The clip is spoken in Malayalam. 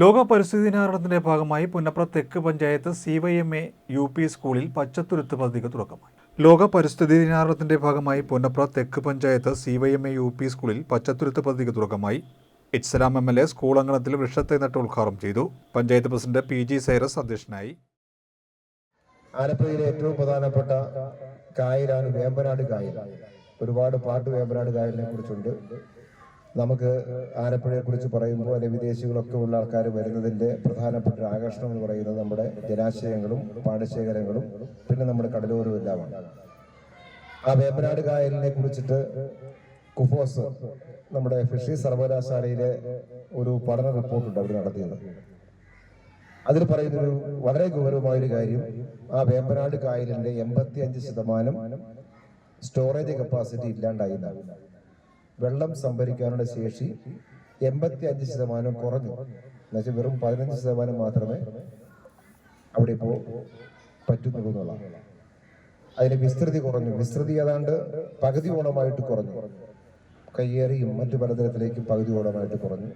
ലോക പരിസ്ഥിതി ദിനാചരണത്തിന്റെ ഭാഗമായി Punnapra Thekku panchayat C Y M A U P സ്കൂളിൽ പച്ചത്തുരുത്ത് പദ്ധതിക്ക് തുടക്കമായി. ലോക പരിസ്ഥിതി ദിനാചരണത്തിന്റെ ഭാഗമായി Punnapra Thekku panchayat C Y M A U P സ്കൂളിൽ പച്ചത്തുരുത്ത് പദ്ധതിക്ക് തുടക്കമായി. H Salam M L A school അങ്കണത്തിൽ വൃക്ഷത്തെ നട്ട് ഉദ്ഘാടനം ചെയ്തു. Panchayat president P G Cyrus അധ്യക്ഷനായി. ആലപ്പുഴയിലെ ഏറ്റവും പ്രധാനപ്പെട്ട കായലാണ് വേമ്പനാട് കായൽ. ഒരുപാട് പാട്ട് വേമ്പനാട് കായലിനെ കുറിച്ചുണ്ട്. നമുക്ക് ആലപ്പുഴയെ കുറിച്ച് പറയുമ്പോൾ അല്ലെങ്കിൽ വിദേശികളൊക്കെ ഉള്ള ആൾക്കാർ വരുന്നതിന്റെ പ്രധാനപ്പെട്ട ആകർഷണം എന്ന് പറയുന്നത് നമ്മുടെ ജലാശയങ്ങളും പാടശേഖരങ്ങളും പിന്നെ നമ്മുടെ കടലോരവും എല്ലാമാണ് ആ വേമ്പനാട് കായലിനെ കുറിച്ചിട്ട് കുഫോസ് നമ്മുടെ ഫിഷറീസ് സർവകലാശാലയിലെ ഒരു പഠന റിപ്പോർട്ടുണ്ട് അവർ നടത്തിയത് അതിൽ പറയുന്നൊരു വളരെ ഗൗരവമായൊരു കാര്യം ആ വേമ്പനാട് കായലിന്റെ എൺപത്തി അഞ്ച് ശതമാനം സ്റ്റോറേജ് കപ്പാസിറ്റി ഇല്ലാണ്ടായി എന്നാണ്. വെള്ളം സംഭരിക്കാനുള്ള ശേഷി എൺപത്തി അഞ്ച് ശതമാനം കുറഞ്ഞു. എന്നുവെച്ചാൽ വെറും പതിനഞ്ച് ശതമാനം മാത്രമേ അവിടെ ഇപ്പോൾ പറ്റുന്നുള്ളൂ അതിന് വിസ്തൃതി കുറഞ്ഞു. വിസ്തൃതി ഏതാണ്ട് പകുതിയോളമായിട്ട് കുറഞ്ഞു. കയ്യേറിയും മറ്റു പലതരത്തിലേക്കും പകുതിയോളമായിട്ട് കുറഞ്ഞു.